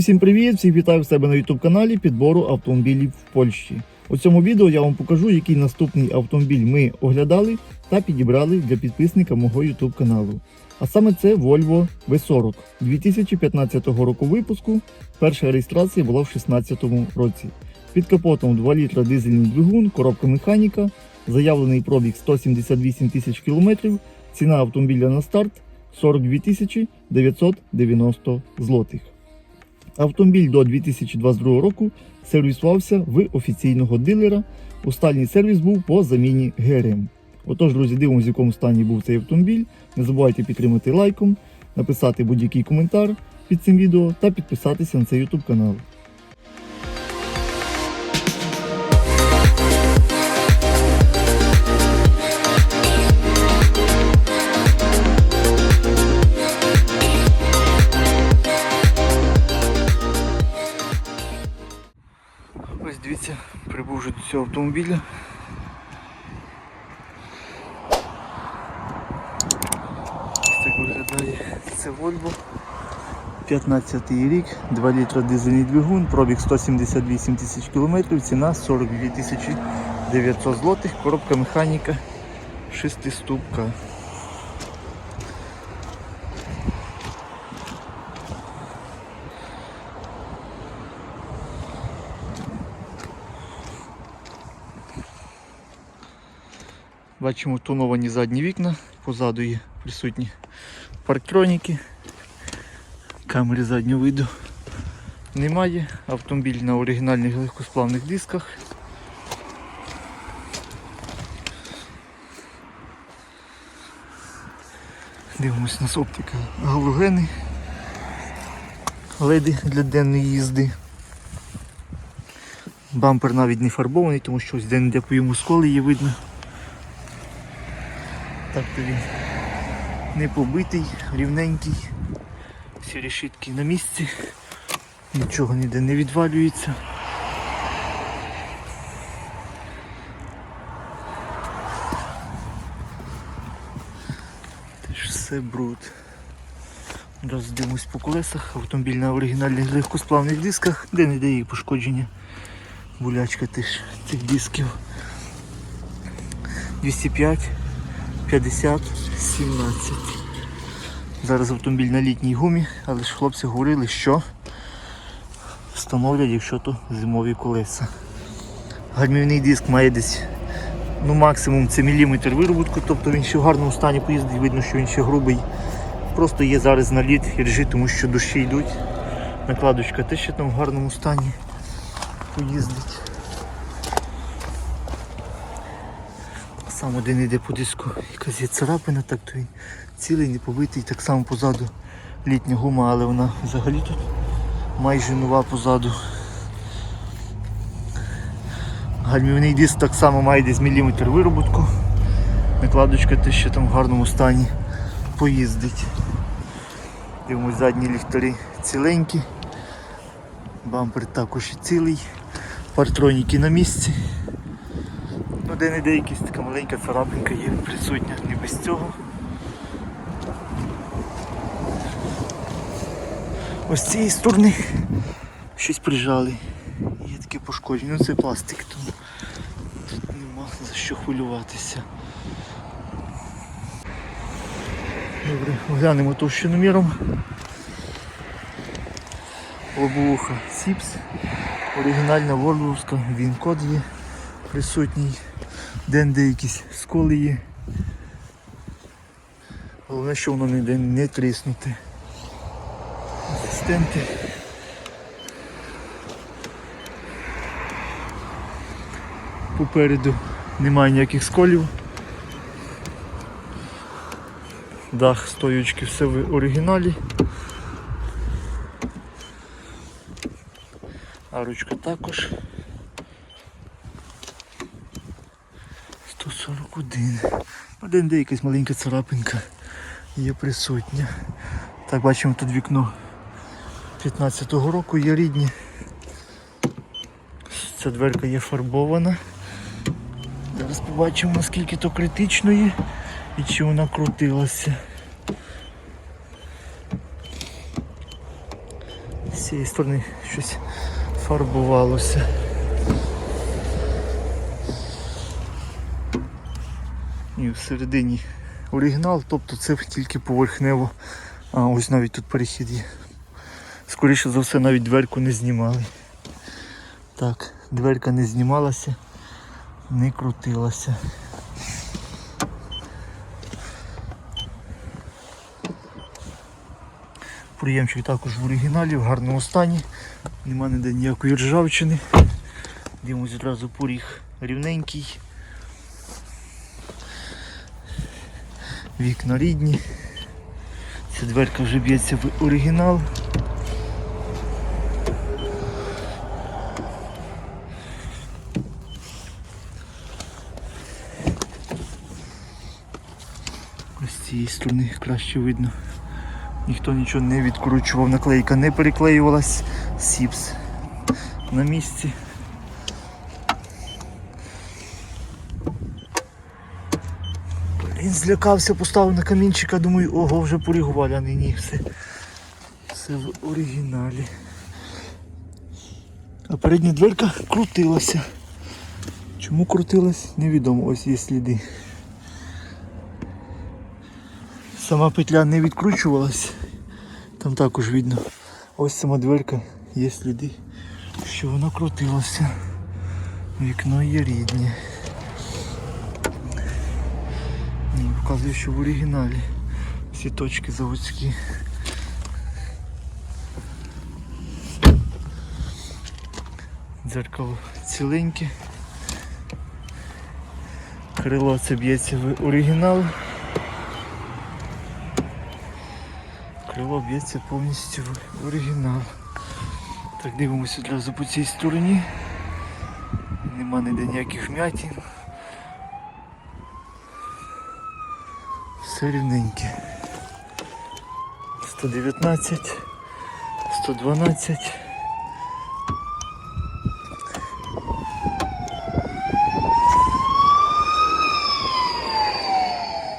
Всім привіт! Всіх вітаю в себе на YouTube каналі підбору автомобілів в Польщі. У цьому відео я вам покажу, який наступний автомобіль ми оглядали та підібрали для підписника мого YouTube каналу. А саме це Volvo V40 2015 року випуску. Перша реєстрація була в 2016 році. Під капотом 2 літра дизельний двигун, коробка механіка, заявлений пробіг 178 тисяч кілометрів, ціна автомобіля на старт 42 тисячі 990 злотих. Автомобіль до 2022 року сервісувався в офіційного дилера. Останній сервіс був по заміні ГРМ. Отож, друзі, дивимося, в якому стані був цей автомобіль. Не забувайте підтримати лайком, написати будь-який коментар під цим відео та підписатися на цей YouTube канал. Цього автомобіля. Так виглядає. Це Volvo. 15 рік, 2 літра дизельний двигун, пробіг 178 тисяч кілометрів, ціна 42 тисячі 900 злотих, коробка механіка 6-ступка. Бачимо тоновані задні вікна, позаду є присутні парктроніки, камери заднього виду немає. Автомобіль на оригінальних легкосплавних дисках. Дивимось у нас оптика галогени, леди для денної їзди. Бампер навіть не фарбований, тому що ось де-не-де по йому сколи є видно. Так то він не побитий, рівненький. Всі решітки на місці, нічого ніде не відвалюється. Теж все бруд. Роздивимось по колесах, автомобіль на оригінальних легкосплавних дисках, де не де її пошкодження. Булячка теж цих дисків. 205 50 17. Зараз автомобіль на літній гумі, але ж хлопці говорили, що встановлять, якщо то зимові колеса. Гальмівний диск має десь ну максимум це міліметр виробітку, тобто він ще в гарному стані поїздить, видно, що він ще грубий. Просто є зараз наліт і режи, тому що дощі йдуть. Накладочка теж ще там в гарному стані поїздить. Сам один йде по диску, якась є царапина, так то він цілий, не побитий, так само позаду літня гума, але вона взагалі тут майже нова позаду. Гальмівний диск так само має десь міліметр виробітку. Накладочка теж ще там в гарному стані поїздить. Дивимось задні ліхтарі ціленькі. Бампер також і цілий. Партроніки на місці. Ну, де не де якась така маленька царапинка є присутня, не без цього. Ось цієї сторони щось прижали. Є таке пошкодження. Ну це пластик, тому тут нема за що хвилюватися. Добре, оглянемо товщиноміром. Лобовуха Сіпс. Оригінальна Ворловська, він код є присутній, де якісь сколи є. Головне, що воно ніде не тріснути. Асистенти. Попереду немає ніяких сколів. Дах, стоючки, все в оригіналі. А ручка також. 141. Один де якась маленька царапинка є присутня. Так, бачимо тут вікно 15-го року є рідні. Ця дверка є фарбована. Зараз побачимо наскільки то критично є і чи вона крутилася. З цієї сторони щось фарбувалося. І всередині оригінал, тобто це тільки поверхнево. А ось навіть тут перехід є. Скоріше за все навіть дверку не знімали. Так, дверка не знімалася, не крутилася. Приємчик також в оригіналі, в гарному стані. Нема ніде ніякої ржавчини. Дивимось одразу поріг рівненький. Вікна рідні. Ця дверка вже б'ється в оригінал. Ось з цієї сторони краще видно. Ніхто нічого не відкручував, наклейка не переклеювалась, сіпс на місці. Блін, злякався, поставив на камінчика, думаю, ого, вже порігували, а ні, все. Все в оригіналі. А передня дверка крутилася. Чому крутилась, невідомо, ось є сліди. Сама петля не відкручувалась, там також видно. Ось сама дверка, є сліди, що вона крутилася. Вікно є рідне. Ні, показує, що в оригіналі. Всі точки заводські. Дзеркало ціленьке. Крило це б'ється в оригінал. Крило б'ється повністю в оригінал. Так, дивимося одразу по цій стороні. Нема ніде ніяких вмятин. Все рівненьке. 119, 112.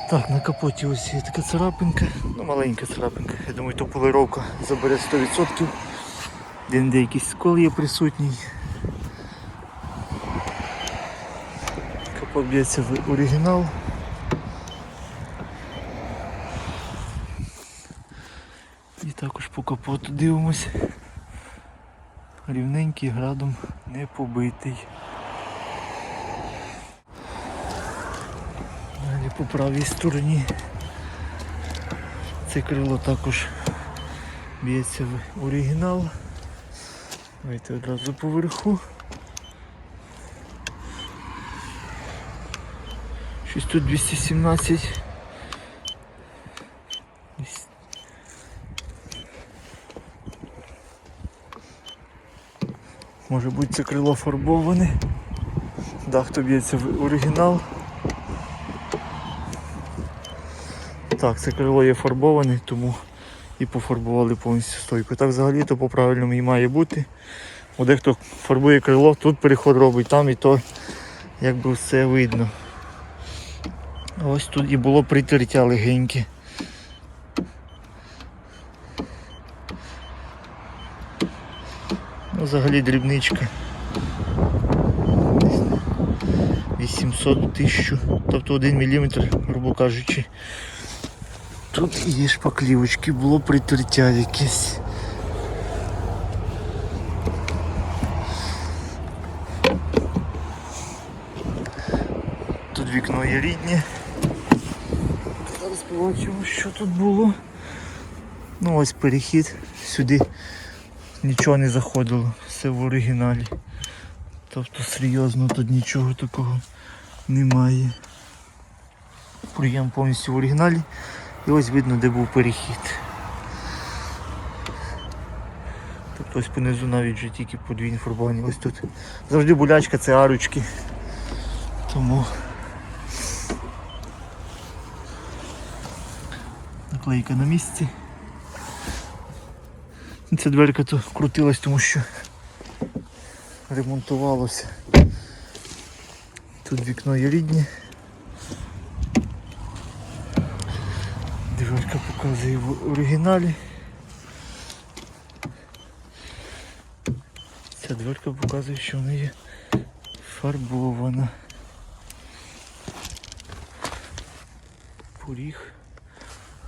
Так, на капоті ось є така царапинка, ну маленька царапинка. Я думаю, то полировка забере 100%. Де де якийсь скол є присутній. Капот б'ється в оригінал. І капоту дивимось. Рівненький градом не побитий. Далі по правій стороні. Це крило також б'ється в оригінал. Давайте одразу поверху. Щось тут 217. Може бути це крило фарбоване. Дах то б'ється в оригінал. Так, це крило є фарбоване, тому і пофарбували повністю стойку. Так взагалі то по-правильному і має бути. О, дехто фарбує крило, тут переход робить, там і то якби все видно. Ось тут і було притертя легеньке. Ну, взагалі дрібничка. 800 1000, тобто 1 мм, грубо кажучи. Тут є шпаклівочки, було притертя якесь. Тут вікно є рідне. Зараз побачимо, що тут було. Ну ось перехід сюди нічого не заходило, все в оригіналі. Тобто серйозно тут нічого такого немає. Прийом повністю в оригіналі. І ось видно, де був перехід. Тобто ось понизу навіть вже тільки подвійні фарбовані. Ось тут завжди болячка це арочки. Тому наклейка на місці. Ця дверка то крутилась, тому що ремонтувалося. Тут вікно є рідне. Дверка показує в оригіналі. Ця дверка показує, що вона є фарбована. Поріг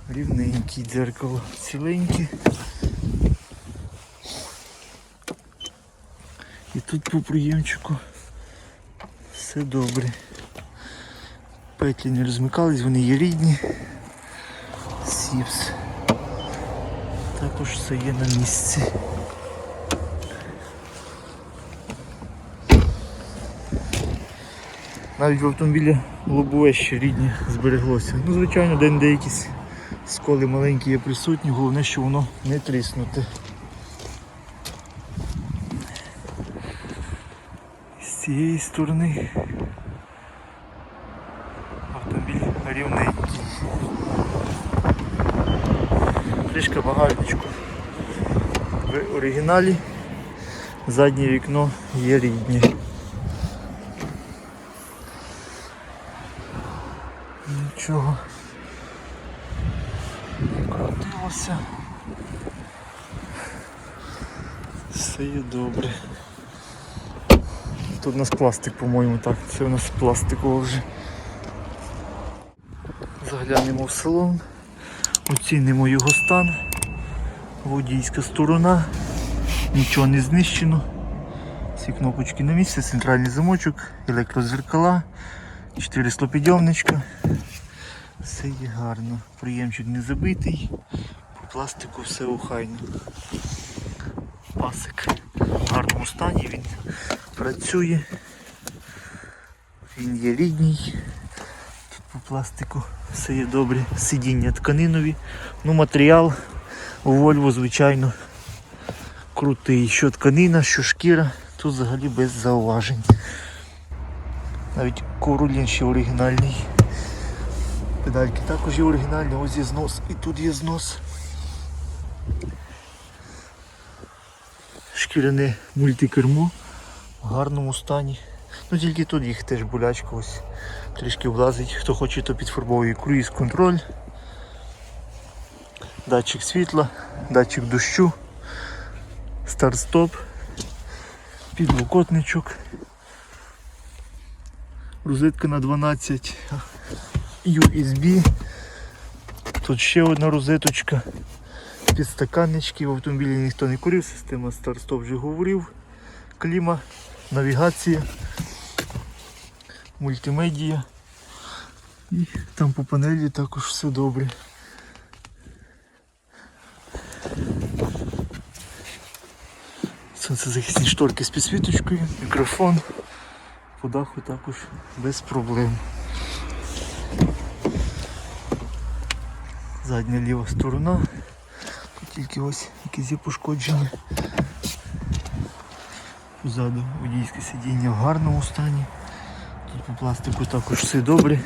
рівненький, дзеркало ціленьке. Тут по приємчику все добре. Петлі не розмикались, вони є рідні. Сіпс. Також все є на місці. Навіть в автомобілі лобове ще рідні збереглося. Ну, звичайно, день де сколи маленькі є присутні, головне, що воно не тріснуте. Цієї сторони автомобіль рівненький. Кришка багажничку в оригіналі. Заднє вікно є рідні. Нічого не крутилося. Все є добре. Тут у нас пластик, по-моєму, так. Це у нас пластиково вже. Заглянемо в салон, оцінимо його стан. Водійська сторона, нічого не знищено. Всі кнопочки на місці, центральний замочок, електрозеркала, 4 стопідйомничка. Все є гарно. Приємчик не забитий, по пластику все охайно. Пасик в гарному стані, він працює. Він є рідній. Тут по пластику все є добре. Сидіння тканинові. Ну матеріал у Volvo, звичайно, крутий. Що тканина, що шкіра, тут взагалі без зауважень. Навіть ковролін ще оригінальний. Педальки також є оригінальні, ось є знос і тут є знос. Шкіряне мультикермо в гарному стані. Ну тільки тут їх теж болячка ось трішки влазить. Хто хоче, то підфарбовує круїз контроль, датчик світла, датчик дощу, старт-стоп, підлокотничок, розетка на 12 USB. Тут ще одна розеточка. Підстаканнички в автомобілі ніхто не курив, система старт-стоп вже говорив. Кліма, навігація, мультимедія. І там по панелі також все добре. Сонцезахисні шторки з підсвіточкою, мікрофон. По даху також без проблем. Задня ліва сторона. Тут тільки ось якісь є пошкодження. Позаду водійське сидіння в гарному стані. Тут по пластику також все добре.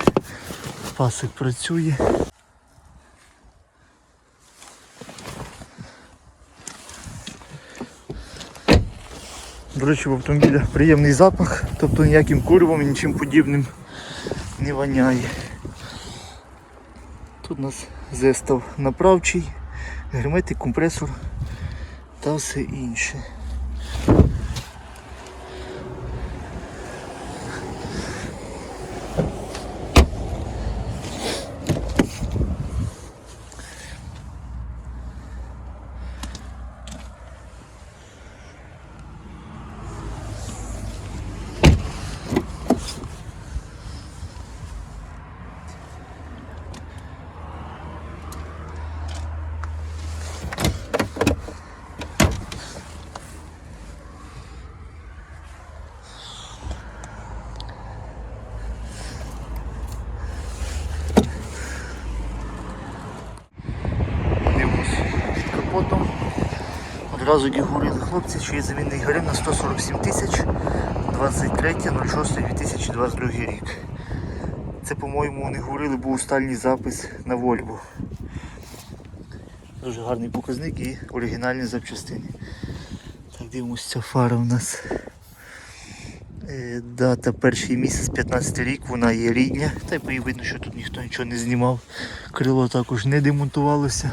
Пасик працює. До речі, в автомобілях приємний запах, тобто ніяким курвом нічим подібним не воняє. Тут у нас зестав направчий, герметик, компресор та все інше. Дивимось капотом. Одразу і хлопці, що є замінний грим на 147 тисяч 23.06.2022 рік. Це, по-моєму, вони говорили, був останній запис на Volvo. Дуже гарний показник і оригінальні запчастини. Так, дивимося, ця фара у нас. Е, Дата перший місяць, 15 рік, вона є рідня. Та й видно, що тут ніхто нічого не знімав. Крило також не демонтувалося.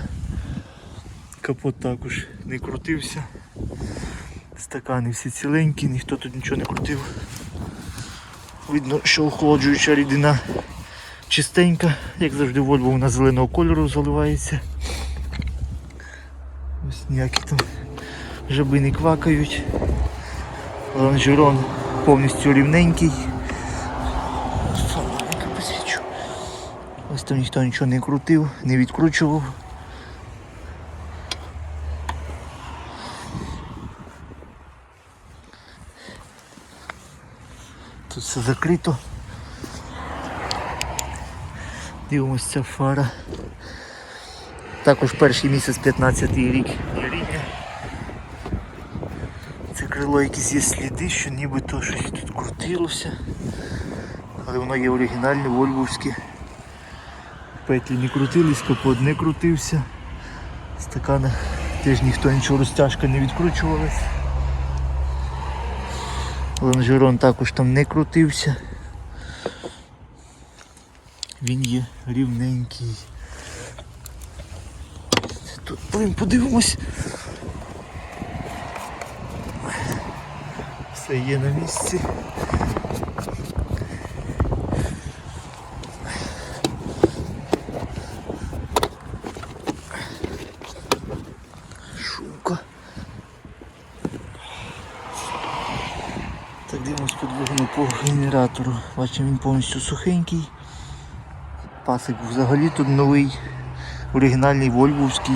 Капот також не крутився. Стакани всі ціленькі, ніхто тут нічого не крутив. Видно, що охолоджуюча рідина чистенька, як завжди Вольво вона зеленого кольору заливається. Ось ніякі там жаби не квакають. Лонжерон повністю рівненький. Ось там ніхто нічого не крутив, не відкручував. Тут все закрито. Дивимось ця фара. Також перший місяць 15 рік яріння. Це крило якісь є сліди, що нібито щось тут крутилося. Але воно є оригінальне, вольвовське. Петлі не крутились, капот не крутився. Стакана теж ніхто нічого розтяжка не відкручувалась. Лонжерон також там не крутився. Він є рівненький. Тут блин, подивимось. Все є на місці. Шумка. Так дивимось по двигуну генератору. Бачимо він повністю сухенький. Пасик взагалі тут новий, оригінальний вольвовський.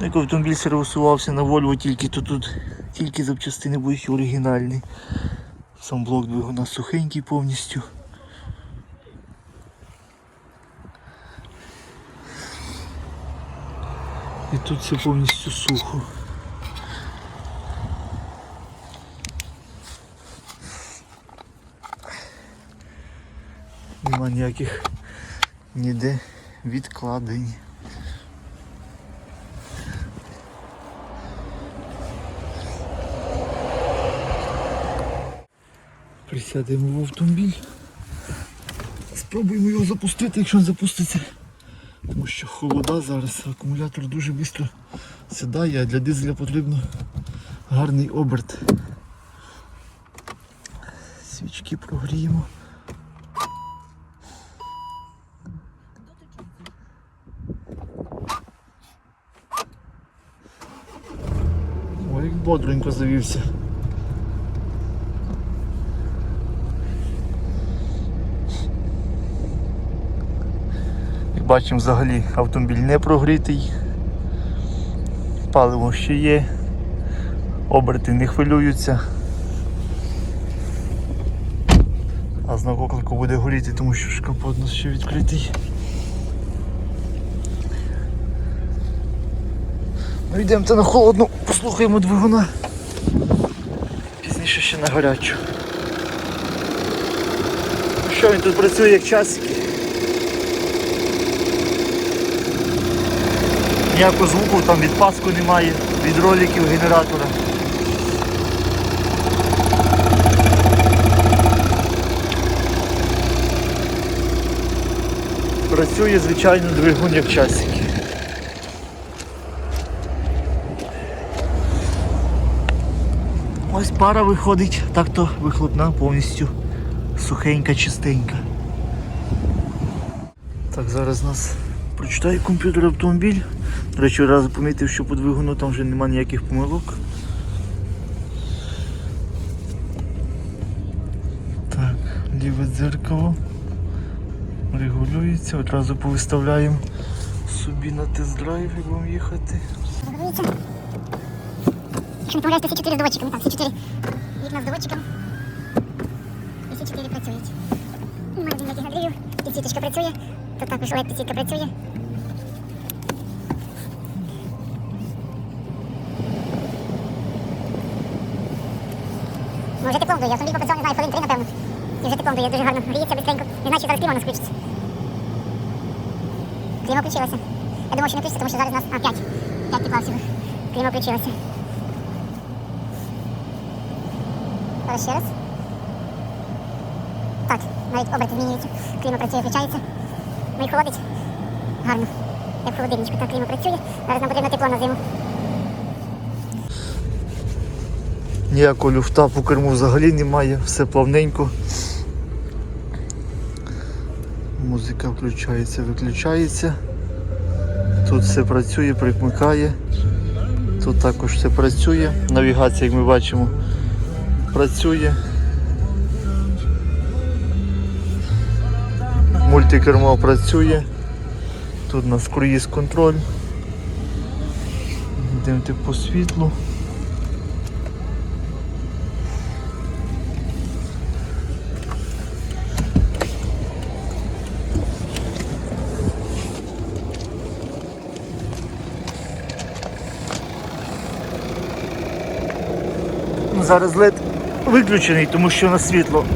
Ну, Як автомобіль сервісувався на Volvo, тільки то тут тільки запчастини будуть оригінальні. Сам блок двигуна сухенький повністю. І тут все повністю сухо. Нема ніяких ніде відкладень. Присядемо в автомобіль. Спробуємо його запустити, якщо він запуститься. Тому що холода зараз, акумулятор дуже швидко сідає, а для дизеля потрібно гарний оберт. Свічки прогріємо. Ой, як бодренько завівся. Як бачимо, взагалі автомобіль не прогрітий. Паливо ще є, оберти не хвилюються. А знак оклику буде горіти, тому що ж капот у нас ще відкритий. Ну йдемте на холодну, послухаємо двигуна. Пізніше ще на гарячу. Ну Що він тут працює як часики? Ніякого звуку там від паску немає, від роликів генератора. Працює звичайно двигун як часики. Ось пара виходить, так то вихлопна повністю сухенька, чистенька. Так, зараз нас прочитає комп'ютер автомобіль. До речі, одразу помітив, що по двигуну там вже немає ніяких помилок. Так, ліве дзеркало. Регулюється, одразу повиставляємо собі на тест-драйв, як будемо їхати. Якщо не помиляюсь, то всі чотири з доводчиками, там всі чотири вікна з доводчиком. І всі чотири працюють. Немає ніяких надривів, підсвіточка працює, тут також LED підсвітка працює. Ну, вже теплом дує, автомобіль попрацював, не знаю, хвилин три, напевно. І вже теплом дує, дуже гарно гріється бистренько. Не знаю, чи зараз кліма у нас включиться. Кліма включилася. Я думав, що не включиться, тому що зараз у нас... А, 5. 5 тепла всього. Кліма включилася. Зараз ще раз. Так, навіть оберти змінюються. Кліма працює, включається. Ну холодить. Гарно. Як в холодильничку, так кліма працює. Зараз нам потрібно тепло на зиму. Ніякого люфта по керму взагалі немає, все плавненько. Музика включається, виключається. Тут все працює, прикмикає. Тут також все працює. Навігація, як ми бачимо, працює. Мультикермо працює. Тут у нас круїз контроль. Йдемо по світлу. Зараз лед виключений, тому що на світло.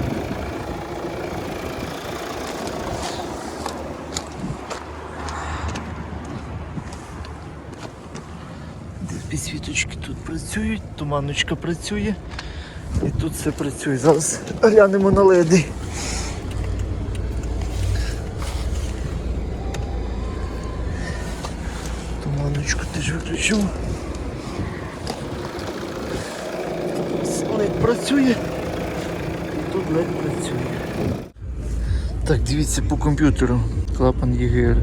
Підсвіточки тут працюють, туманочка працює. І тут все працює. Зараз глянемо на леди. Туманочку теж виключив. Лед працює. І тут лед працює. Так, дивіться по комп'ютеру. Клапан ЄГР.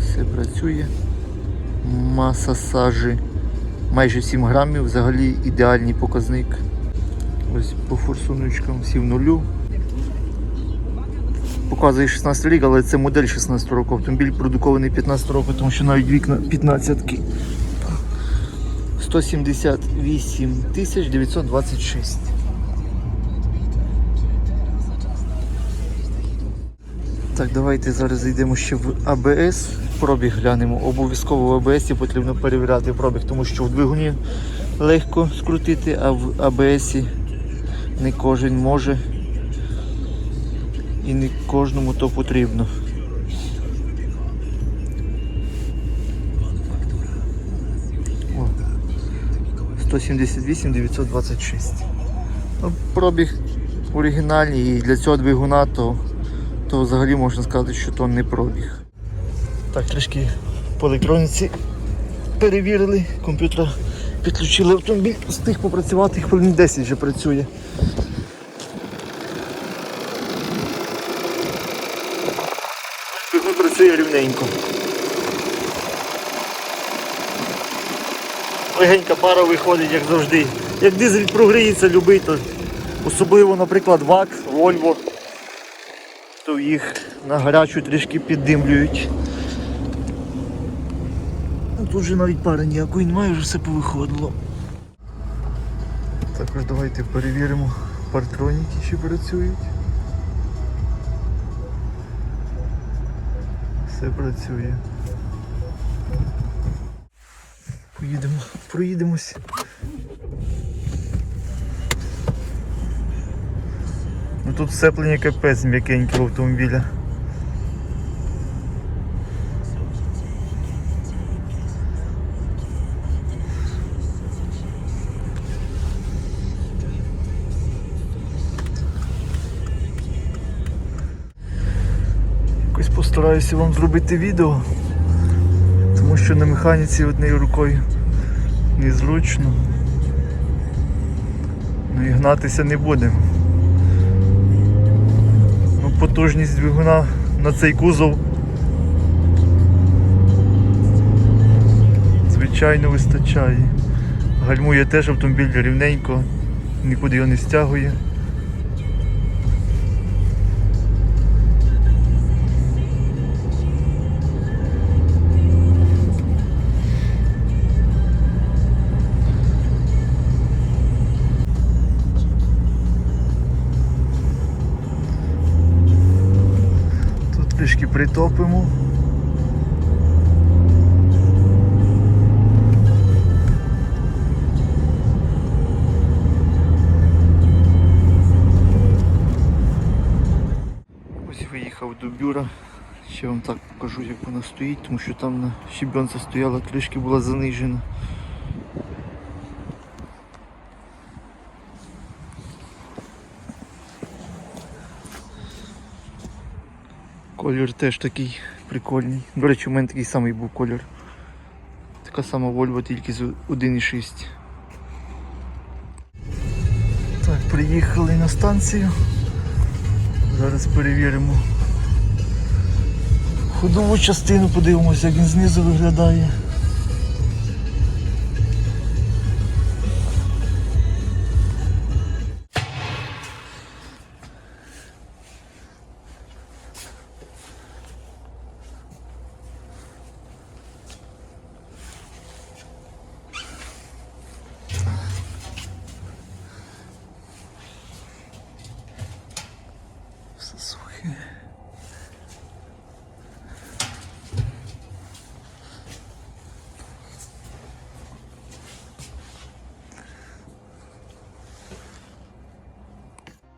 Все працює. Маса сажі майже 7 грамів, взагалі ідеальний показник. Ось по форсуночкам всі в нулю. Показує 16 рік, але це модель 16 року. Автомобіль продукований 15 року, тому що навіть вікна 15 -ки. 178 тисяч 926. Так, давайте зараз зайдемо ще в АБС. Пробіг глянемо. Обов'язково в АБС потрібно перевіряти пробіг, тому що в двигуні легко скрутити, а в АБС не кожен може і не кожному то потрібно. 178 926. Ну, Пробіг оригінальний і для цього двигуна то то взагалі можна сказати, що то не пробіг. Так, трішки по електроніці перевірили, комп'ютер підключили автомобіль, встиг попрацювати, хвилин 10 вже працює. Двигун працює рівненько. Легенька пара виходить, як завжди. Як дизель прогріється, любий, то особливо, наприклад, ВАК, Вольво то їх на гарячу трішки піддимлюють. Тут же навіть пари ніякої немає, вже все повиходило. Також давайте перевіримо партроніки, чи працюють. Все працює. Поїдемо, проїдемось. Ну тут сцеплення капець м'якеньке в автомобіля. Якось постараюся вам зробити відео, тому що на механіці однією рукою незручно. Ну і гнатися не будемо. Ну, потужність двигуна на цей кузов звичайно вистачає. Гальмує теж автомобіль рівненько, нікуди його не стягує. Трішки притопимо. Ось виїхав до бюра. Ще вам так покажу, як вона стоїть, тому що там на щебенці стояла, трішки була занижена. Колір теж такий прикольний. До речі, у мене такий самий був колір. Така сама Volvo, тільки з 1,6. Так, приїхали на станцію. Зараз перевіримо ходову частину, подивимося, як він знизу виглядає.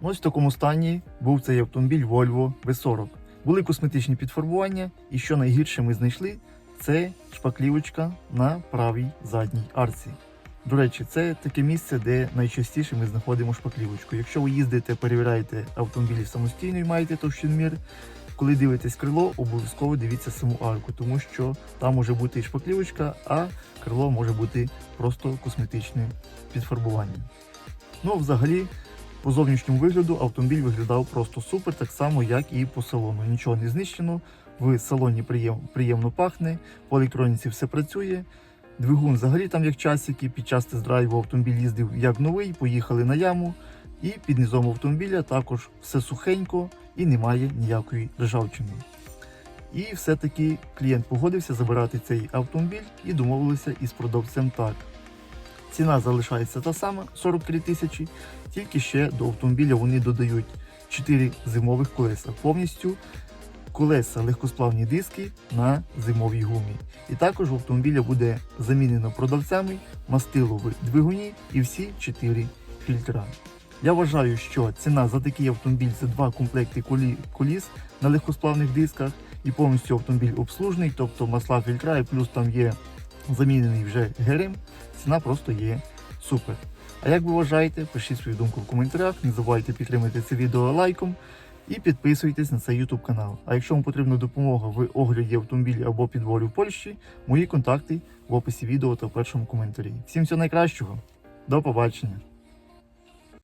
Ось в такому стані був цей автомобіль Volvo V40. Були косметичні підфарбування, і що найгірше ми знайшли, це шпаклівочка на правій задній арці. До речі, це таке місце, де найчастіше ми знаходимо шпаклівочку. Якщо ви їздите, перевіряєте автомобілі самостійно і маєте товщинмір, коли дивитесь крило, обов'язково дивіться саму арку, тому що там може бути і шпаклівочка, а крило може бути просто косметичним підфарбуванням. Ну, взагалі, по зовнішньому вигляду автомобіль виглядав просто супер, так само, як і по салону. Нічого не знищено, в салоні приєм- приємно пахне, по електроніці все працює. Двигун взагалі там як часики, під час тест-драйву автомобіль їздив як новий, поїхали на яму. І під низом автомобіля також все сухенько і немає ніякої ржавчини. І все-таки клієнт погодився забирати цей автомобіль і домовилися із продавцем так. Ціна залишається та сама 43 тисячі, тільки ще до автомобіля вони додають 4 зимових колеса. Повністю колеса легкосплавні диски на зимовій гумі. І також у автомобіля буде замінено продавцями мастило двигуні і всі 4 фільтра. Я вважаю, що ціна за такий автомобіль це два комплекти колі- коліс на легкосплавних дисках і повністю автомобіль обслужений, тобто масла фільтра, і плюс там є замінений вже ГРМ. Ціна просто є супер. А як ви вважаєте, пишіть свою думку в коментарях, не забувайте підтримати це відео лайком і підписуйтесь на цей YouTube канал. А якщо вам потрібна допомога в огляді автомобіля або підволі в Польщі, мої контакти в описі відео та в першому коментарі. Всім всього найкращого, до побачення!